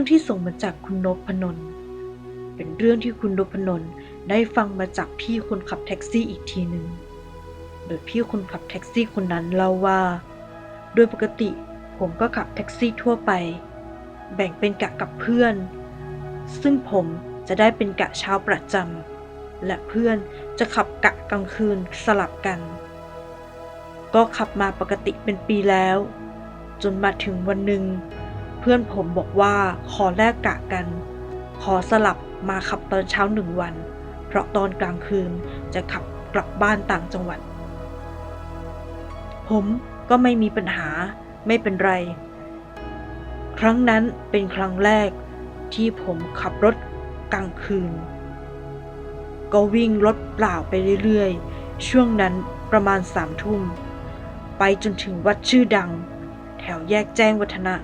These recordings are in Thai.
รื่องที่ส่งมาจากคุณนพนน์เป็นเรื่องที่คุณนพนน์ได้ฟังมาจากพี่คนขับแท็กซี่อีกทีหนึ่งโดยพี่คนขับแท็กซี่คนนั้นเล่าว่า โดยปกติผมก็ขับแท็กซี่ทั่วไป แบ่งเป็นกะกับเพื่อน ซึ่งผมจะได้เป็นกะเช้าประจำและเพื่อนจะขับกะกลางคืนสลับกัน ก็ขับมาปกติเป็นปีแล้ว จนมาถึงวันหนึ่ง เพื่อนผมบอกว่าขอแลกกะกัน ขอสลับมาขับตอนเช้าหนึ่งวัน เพราะตอนกลางคืนจะขับกลับบ้านต่างจังหวัด ผมก็ไม่มีปัญหาไม่เป็นไร ครั้งนั้นเป็นครั้งแรกที่ผมขับรถกลางคืน ก็วิ่งรถเปล่าไปเรื่อยๆ ช่วงนั้นประมาณสามทุ่ม ไปจนถึงวัดชื่อดัง แถวแยกแจ้งวัฒนะ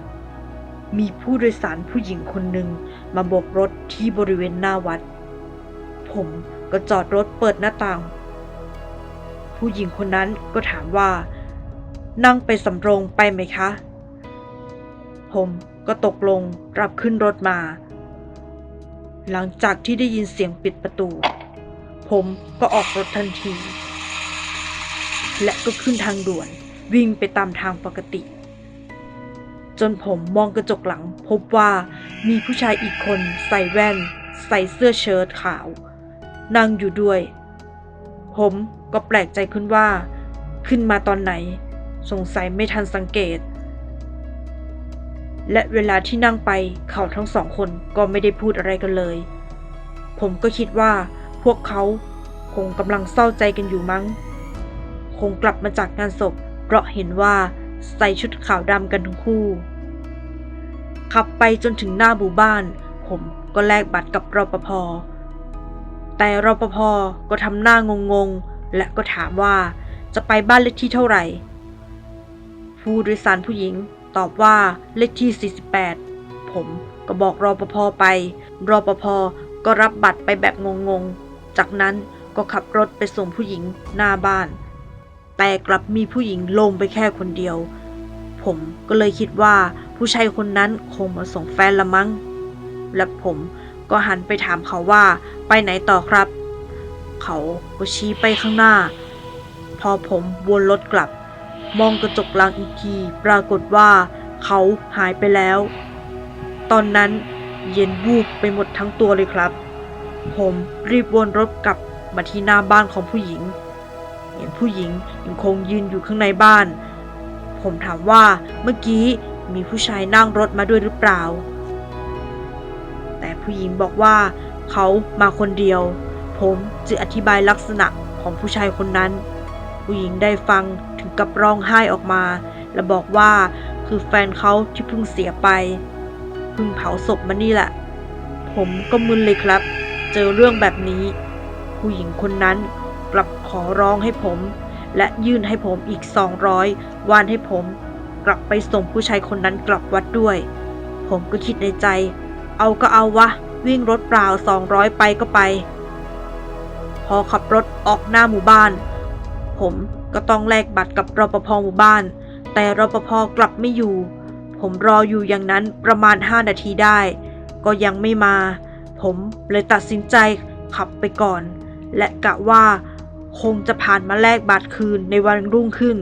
มีผู้โดยสารผู้หญิงคนหนึ่งมาโบกรถที่บริเวณหน้าวัด ผมก็จอดรถเปิดหน้าต่าง ผู้หญิงคนนั้นก็ถามว่า นั่งไปสำโรงไปไหมคะ ผมก็ตกลงรับขึ้นรถมา หลังจากที่ได้ยินเสียงปิดประตู ผมก็ออกรถทันที และก็ขึ้นทางด่วนวิ่งไปตามทางปกติ จนผมมองกระจกหลัง พบว่ามีผู้ชายอีกคนใส่แว่น ใส่เสื้อเชิ้ตขาว นั่งอยู่ด้วย ผมก็แปลกใจขึ้นว่า ขึ้นมาตอนไหน สงสัยไม่ทันสังเกต และเวลาที่นั่งไปเขาทั้งสองคนก็ไม่ได้พูดอะไรกันเลย ผมก็คิดว่าพวกเขาคงกำลังเศร้าใจกันอยู่มั้ง คงกลับมาจากงานศพเพราะเห็นว่า ใส่ชุดขาวดำกันทั้งคู่ ขับไปจนถึงหน้าหมู่บ้าน ผมก็แลกบัตรกับรปภ แต่รปภก็ทำหน้างงๆ และก็ถามว่าจะไปบ้านเลขที่เท่าไหร่ ผู้โดยสารผู้หญิงตอบว่าเลขที่ 48 ผมก็บอกรปภไปรปภก็รับบัตรไปแบบงงๆ จากนั้นก็ขับรถไปส่งผู้หญิงหน้าบ้าน แต่กลับมีผู้หญิงลงไปแค่คนเดียว ผมก็เลยคิดว่าผู้ชายคนนั้นคงมาส่งแฟนละมั้ง และผมก็หันไปถามเขาว่าไปไหนต่อครับ เขาก็ชี้ไปข้างหน้า พอผมวนรถกลับ มองกระจกหลังอีกทีปรากฏว่าเขาหายไปแล้ว ตอนนั้นเย็นวูบไปหมดทั้งตัวเลยครับ ผมรีบวนรถกลับมาที่หน้าบ้านของผู้หญิง เห็นผู้หญิงยังคงยืนอยู่ข้างในบ้าน ผมถามว่าเมื่อกี้มีผู้ชายนั่งรถมาด้วยหรือเปล่า แต่ผู้หญิงบอกว่าเขามาคนเดียว ผมจึงอธิบายลักษณะของผู้ชายคนนั้น ผู้หญิงได้ฟังถึงกับร้องไห้ออกมา และบอกว่าคือแฟนเขาที่เพิ่งเสียไปเพิ่งเผาศพมานี่แหละ ผมก็มึนเลยครับ เจอเรื่องแบบนี้ ผู้หญิงคนนั้น ลับขอร้องให้ผม และยื่นให้ผมอีก 200 วานให้ผม กลับไปส่งผู้ชายคนนั้นกลับวัดด้วย ผมก็คิดในใจ เอาก็เอาวะ วิ่งรถเปล่า 200 ไปก็ไป พอขับรถออกหน้าหมู่บ้าน ผมก็ต้องแลกบัตรกับรปภหมู่บ้าน แต่รปภกลับไม่อยู่ ผมรออยู่อย่างนั้นประมาณ 5 นาทีได้ ก็ยังไม่มา ผมเลยตัดสินใจขับไปก่อน และกะว่า คงจะผ่านมาแลกบัตรคืนในวันรุ่งขึ้น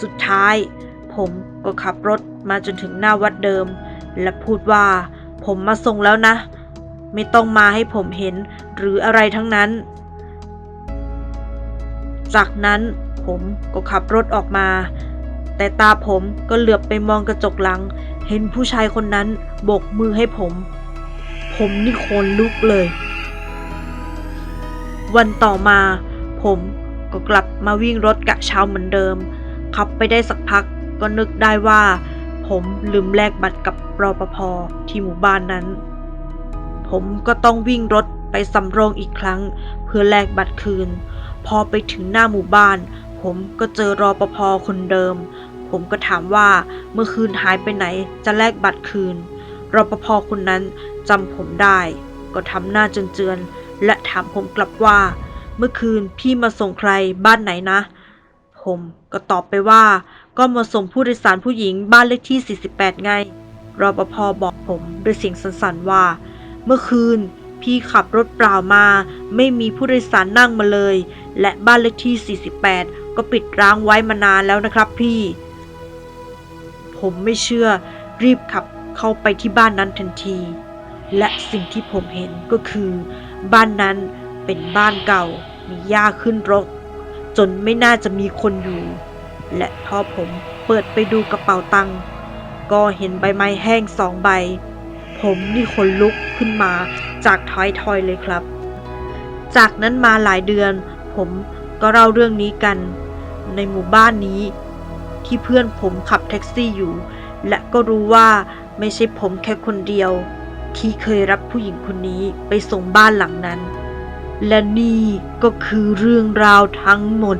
สุดท้ายผมก็ขับรถมาจนถึงหน้าวัดเดิม และพูดว่าผมมาส่งแล้วนะ ไม่ต้องมาให้ผมเห็นหรืออะไรทั้งนั้น จากนั้นผมก็ขับรถออกมา แต่ตาผมก็เหลือบไปมองกระจกหลัง เห็นผู้ชายคนนั้นโบกมือให้ผม ผมนี่โคนลุกเลย วันต่อมา ผมก็กลับมาวิ่งรถกะเช้าเหมือนเดิม ขับไปได้สักพักก็นึกได้ว่า ผมลืมแลกบัตรกับรปภที่หมู่บ้านนั้น ผมก็ต้องวิ่งรถไปสำโรงอีกครั้ง เพื่อแลกบัตรคืน พอไปถึงหน้าหมู่บ้าน ผมก็เจอรอปภคนเดิม ผมก็ถามว่าเมื่อคืนหายไปไหนจะแลกบัตรคืนรปภคนนั้นจำผมได้ ก็ทำหน้าเจือนๆ และถามผมกลับว่า เมื่อคืนพี่มาส่งใครบ้านไหนนะ ผมก็ตอบไปว่า ก็มาส่งผู้โดยสารผู้หญิงบ้านเลขที่ 48 ไงรปภบอกผมด้วยเสียงสั่นๆว่า เมื่อคืนพี่ขับรถเปล่ามา ไม่มีผู้โดยสารนั่งมาเลย และบ้านเลขที่ 48 ก็ปิดร้างไว้มานานแล้วนะครับพี่ ผมไม่เชื่อรีบขับเข้าไปที่บ้านนั้นทันที และสิ่งที่ผมเห็นก็คือ บ้านนั้นเป็นบ้านเก่ามีหญ้าขึ้นรก จนไม่น่าจะมีคนอยู่ และพอผมเปิดไปดูกระเป๋าตังค์ก็เห็นใบไม้แห้งสองใบ ผมนี่ขนลุกขึ้นมาจากท้ายทอยเลยครับ จากนั้นมาหลายเดือน ผมก็เล่าเรื่องนี้กัน ในหมู่บ้านนี้ ที่เพื่อนผมขับแท็กซี่อยู่ และก็รู้ว่าไม่ใช่ผมแค่คนเดียว ที่เคยรับผู้หญิงคนนี้ไปส่งบ้านหลังนั้น และนี่ก็คือเรื่องราวทั้งหมด